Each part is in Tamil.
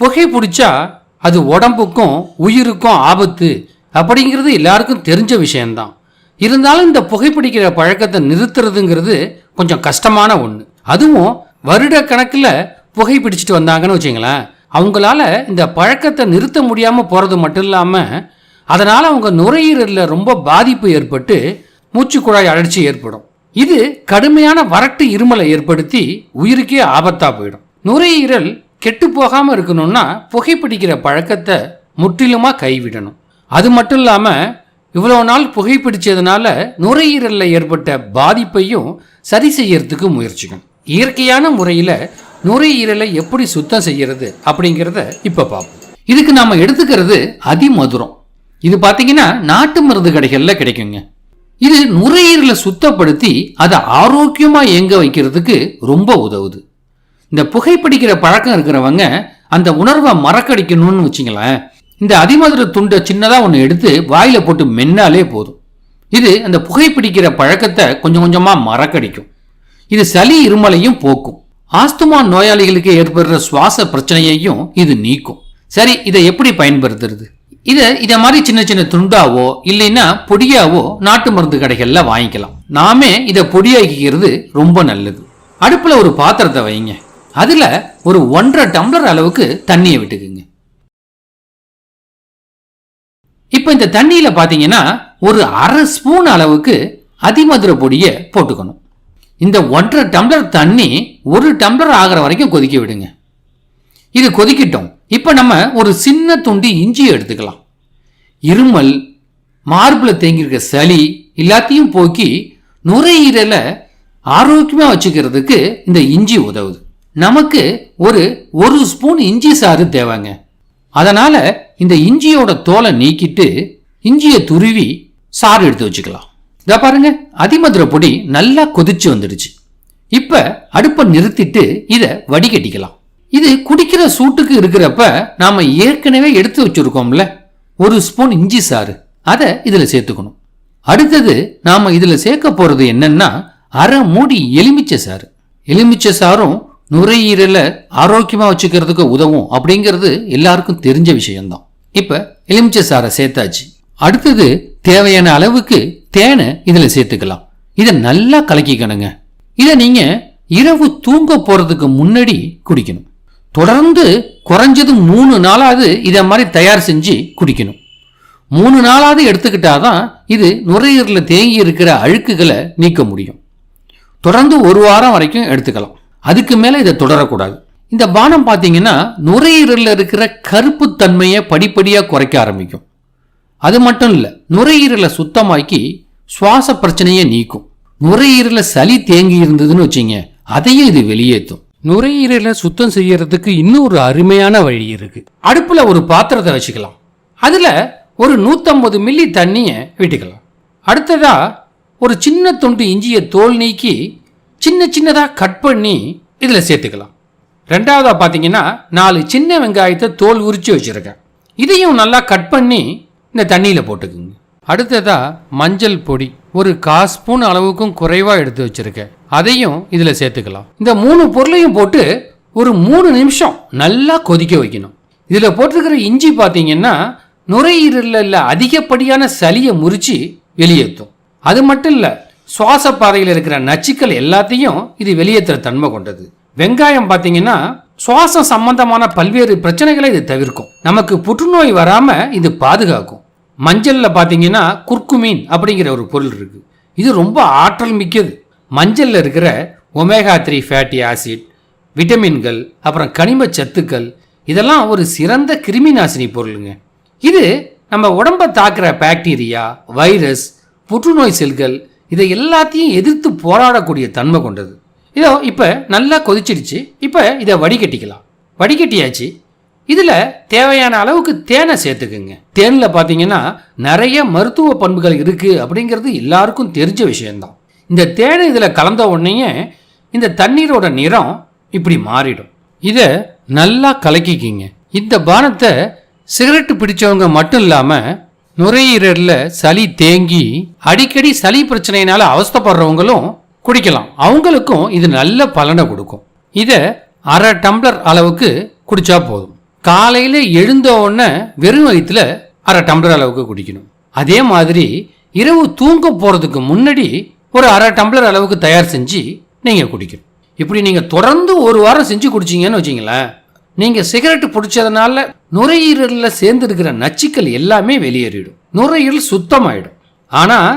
புகை பிடிச்சா அது உடம்புக்கும் உயிருக்கும் ஆபத்து. அப்படிங்கிறது எல்லாருக்கும் தெரிஞ்ச விஷயம்தான். இருந்தாலும் இந்த புகைப்பிடிக்கிற பழக்கத்தை நிறுத்துறதுங்கிறது கொஞ்சம் கஷ்டமான ஒன்று அதுவும் வருட கணக்கில் புகை பிடிச்சிட்டு வந்தாங்கன்னு வச்சுங்களேன். அவங்களால இந்த பழக்கத்தை நிறுத்த முடியாமல் போகிறது மட்டும் இல்லாமல் அதனால் அவங்க நுரையீரலில் ரொம்ப பாதிப்பு ஏற்பட்டு மூச்சுக்குழாய் அழற்சி ஏற்படும். இது கடுமையான வறட்டு இருமலை ஏற்படுத்தி உயிருக்கே ஆபத்தாக போயிடும். நுரையீரல் கெட்டு போகாமல் இருக்கணும்னா புகைப்பிடிக்கிற பழக்கத்தை முற்றிலுமாக கைவிடணும். அது மட்டும் இல்லாமல் இவ்வளோ நாள் புகைப்பிடிச்சதுனால நுரையீரலில் ஏற்பட்ட பாதிப்பையும் சரி செய்யறதுக்கு முயற்சிக்கணும். இயற்கையான முறையில் நுரையீரலை எப்படி சுத்தம் செய்யறது அப்படிங்கிறத இப்போ பார்ப்போம். இதுக்கு நாம் எடுத்துக்கிறது அதிமதுரம். இது பார்த்தீங்கன்னா நாட்டு மருந்து கடைகளில் கிடைக்குங்க. இது நுரையீரலை சுத்தப்படுத்தி அதை ஆரோக்கியமாக இயங்க வைக்கிறதுக்கு ரொம்ப உதவுது. இந்த புகைப்பிடிக்கிற பழக்கம் இருக்கிறவங்க அந்த உணர்வை மறக்கடிக்கணும்னு வச்சுங்களேன். இந்த அதிமதுர துண்டை சின்னதாக ஒன்று எடுத்து வாயில் போட்டு மென்னாலே போதும். இது அந்த புகைப்பிடிக்கிற பழக்கத்தை கொஞ்சம் கொஞ்சமாக மறக்கடிக்கும். இது சளி இருமலையும் போக்கும். ஆஸ்துமா நோயாளிகளுக்கு ஏற்படுற சுவாச பிரச்சனையையும் இது நீக்கும். சரி இதை எப்படி பயன்படுத்துறது? இதை இதை மாதிரி சின்ன சின்ன துண்டாவோ இல்லைன்னா பொடியாவோ நாட்டு மருந்து கடைகளில் வாங்கிக்கலாம். நாமே இதை பொடியாக்கிக்கிறது ரொம்ப நல்லது. அடுப்பில் ஒரு பாத்திரத்தை வைங்க. அதில் ஒரு ஒன்றரை டம்ளர் அளவுக்கு தண்ணியை விட்டுக்குங்க. இப்போ இந்த தண்ணியில் பார்த்தீங்கன்னா ஒரு அரை ஸ்பூன் அளவுக்கு அதிமதுர பொடியை போட்டுக்கணும். இந்த ஒன்றரை டம்ளர் தண்ணி ஒரு டம்ளர் ஆகிற வரைக்கும் கொதிக்க விடுங்க. இது கொதிக்கட்டும். இப்போ நம்ம ஒரு சின்ன துண்டு இஞ்சியை எடுத்துக்கலாம். இருமல் மார்பில் தேங்கியிருக்க சளி எல்லாத்தையும் போக்கி நுரையீரலை ஆரோக்கியமாக வச்சுக்கிறதுக்கு இந்த இஞ்சி உதவுது. நமக்கு ஒரு ஒரு ஸ்பூன் இஞ்சி சாறு தேவைங்க. அதனால இந்த இஞ்சியோட தோலை நீக்கிட்டு இஞ்சியை துருவி சாறு எடுத்து வச்சுக்கலாம். இதை பாருங்க அதிமதுரை பொடி நல்லா கொதிச்சு வந்துடுச்சு. இப்ப அடுப்பை நிறுத்திட்டு இதை வடிகட்டிக்கலாம். இது குடிக்கிற சூட்டுக்கு இருக்கிறப்ப நாம ஏற்கனவே எடுத்து வச்சிருக்கோம்ல ஒரு ஸ்பூன் இஞ்சி சாறு. அதை இதில் சேர்த்துக்கணும். அடுத்தது நாம இதில் சேர்க்க போறது என்னன்னா அரை மூடி எலுமிச்சை சாறு. எலுமிச்சை சாறும் நுரையீரலை ஆரோக்கியமாக வச்சுக்கிறதுக்கு உதவும் அப்படிங்கிறது எல்லாருக்கும் தெரிஞ்ச விஷயம்தான். இப்போ எலுமிச்சை சாறை சேர்த்தாச்சு. அடுத்தது தேவையான அளவுக்கு தேனை இதில் சேர்த்துக்கலாம். இதை நல்லா கலக்கிக்கணுங்க. இதை நீங்க இரவு தூங்க போறதுக்கு முன்னாடி குடிக்கணும். தொடர்ந்து குறைஞ்சது மூணு நாளாவது இதை மாதிரி தயார் செஞ்சு குடிக்கணும். மூணு நாளாவது எடுத்துக்கிட்டாதான் இது நுரையீரலில் தேங்கி இருக்கிற அழுக்குகளை நீக்க முடியும். தொடர்ந்து ஒரு வாரம் வரைக்கும் எடுத்துக்கலாம். அதுக்கு மேலே இதை தொடரக்கூடாது. இந்த பானம் பார்த்தீங்கன்னா நுரையீரலில் இருக்கிற கருப்பு தன்மையை படிப்படியாக குறைக்க ஆரம்பிக்கும். அது மட்டும் இல்லை நுரையீரலை சுத்தமாக்கி சுவாச பிரச்சனையை நீக்கும். நுரையீரல சளி தேங்கி இருந்ததுன்னு வச்சுங்க அதையும் இது வெளியேற்றும். நுரையீரலை சுத்தம் செய்யறதுக்கு ஒரு அருமையான வழி இருக்கு. அடுப்புல ஒரு பாத்திரத்தை வச்சுக்கலாம். அதுல ஒரு நூத்தம்பது மில்லி தண்ணியை விட்டுக்கலாம். அடுத்ததா ஒரு சின்ன துண்டு இஞ்சியை தோல் நீக்கி சின்ன சின்னதாக கட் பண்ணி இதில் சேர்த்துக்கலாம். ரெண்டாவதாக பார்த்தீங்கன்னா நாலு சின்ன வெங்காயத்தை தோல் உரிச்சு வச்சுருக்கேன். இதையும் நல்லா கட் பண்ணி இந்த தண்ணியில் போட்டுக்குங்க. அடுத்ததாக மஞ்சள் பொடி. ஒரு கா ஸ்பூன் அளவுக்கும் குறைவாக எடுத்து வச்சுருக்கேன். அதையும் இதில் சேர்த்துக்கலாம். இந்த மூணு பொருளையும் போட்டு ஒரு மூணு நிமிஷம் நல்லா கொதிக்க வைக்கணும். இதில் போட்டிருக்கிற இஞ்சி பார்த்தீங்கன்னா நுரையீரலில் அதிகப்படியான சளியை முறிச்சு வெளியேற்றும். அது மட்டும் இல்லை சுவாச பாதையில் இருக்கிற நச்சுக்கள் எல்லாத்தையும் இது வெளியேற்றுற தன்மை கொண்டது. வெங்காயம் பார்த்தீங்கன்னா சுவாசம் சம்பந்தமான பல்வேறு பிரச்சனைகளை இது தவிர்க்கும். நமக்கு புற்றுநோய் வராமல் இது பாதுகாக்கும். மஞ்சளில் பார்த்தீங்கன்னா குர்குமீன் அப்படிங்கிற ஒரு பொருள் இருக்கு. இது ரொம்ப ஆற்றல் மிக்கது. மஞ்சளில் இருக்கிற ஒமேகா த்ரீ ஃபேட்டி ஆசிட் விட்டமின்கள் அப்புறம் கனிம சத்துக்கள் இதெல்லாம் ஒரு சிறந்த கிருமி நாசினி பொருளுங்க. இது நம்ம உடம்பை தாக்குற பாக்டீரியா வைரஸ் புற்றுநோய் செல்கள் இதை எல்லாத்தையும் எதிர்த்து போராடக்கூடிய தன்மை கொண்டது. இதோ இப்போ நல்லா கொதிச்சிடுச்சு. இப்போ இதை வடிகட்டிக்கலாம். வடிகட்டியாச்சு. இதில் தேவையான அளவுக்கு தேனை சேர்த்துக்குங்க. தேனில் பார்த்தீங்கன்னா நிறைய மருத்துவ பண்புகள் இருக்குது அப்படிங்கிறது எல்லாருக்கும் தெரிஞ்ச விஷயந்தான் இந்த தேனை இதில் கலந்த உடனேயே இந்த தண்ணீரோட நிறம் இப்படி மாறிடும். இதை நல்லா கலக்கிக்கிங்க. இந்த பானத்தை சிகரெட்டு பிடிச்சவங்க மட்டும் இல்லாமல் நுரையீரலில் சளி தேங்கி அடிக்கடி சளி பிரச்சனையினால அவஸ்தைப்படுறவங்களும் குடிக்கலாம். அவங்களுக்கும் இது நல்ல பலனை கொடுக்கும். இதை அரை டம்ளர் அளவுக்கு குடிச்சா போதும். காலையில் எழுந்த உடனே வெறும் வயிற்றுல அரை டம்ளர் அளவுக்கு குடிக்கணும். அதே மாதிரி இரவு தூங்க போகிறதுக்கு முன்னாடி ஒரு அரை டம்ளர் அளவுக்கு தயார் செஞ்சு நீங்கள் குடிக்கணும். இப்படி நீங்கள் தொடர்ந்து ஒரு வாரம் செஞ்சு குடிச்சீங்கன்னு வச்சிங்களேன் நீங்கள் சிகரெட் பிடிச்சதுனால நுரையீரலில் சேர்ந்துருக்கிற நச்சுக்கள் எல்லாமே வெளியேறிடும். நுரையீரல் சுத்தமாயிடும். ஆனால்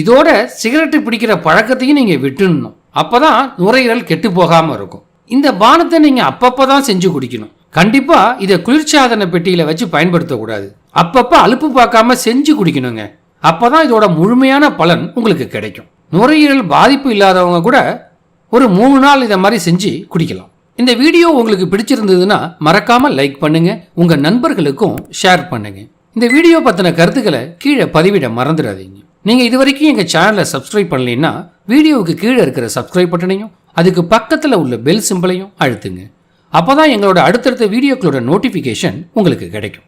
இதோட சிகரெட் பிடிக்கிற பழக்கத்தையும் நீங்கள் விட்டுடணும். அப்போ தான் நுரையீரல் கெட்டு போகாமல் இருக்கும். இந்த பானத்தை நீங்கள் அப்பப்போ தான் செஞ்சு குடிக்கணும். கண்டிப்பாக இதை குளிர்ச்சாதன பெட்டியில் வச்சு பயன்படுத்தக்கூடாது. அப்பப்போ அலுப்பு பார்க்காம செஞ்சு குடிக்கணுங்க. அப்போ தான் இதோட முழுமையான பலன் உங்களுக்கு கிடைக்கும். நுரையீரல் பாதிப்பு இல்லாதவங்க கூட ஒரு மூணு நாள் இதை மாதிரி செஞ்சு குடிக்கலாம். இந்த வீடியோ உங்களுக்கு பிடிச்சிருந்ததுன்னா மறக்காம லைக் பண்ணுங்க உங்க நண்பர்களுக்கும் ஷேர் பண்ணுங்க. இந்த வீடியோ பத்தின கருத்துக்களை கீழே பதிவிட மறந்துடாதீங்க. நீங்க இது வரைக்கும் எங்க சேனலை சப்ஸ்கிரைப் பண்ணலைன்னா வீடியோவுக்கு கீழே இருக்கிற சப்ஸ்கிரைப் பட்டனையும் அதுக்கு பக்கத்தில் உள்ள பெல் சிம்பலையும் அழுத்துங்க. அப்பதான் எங்களோட அடுத்தடுத்த வீடியோக்களோட நோட்டிஃபிகேஷன் உங்களுக்கு கிடைக்கும்.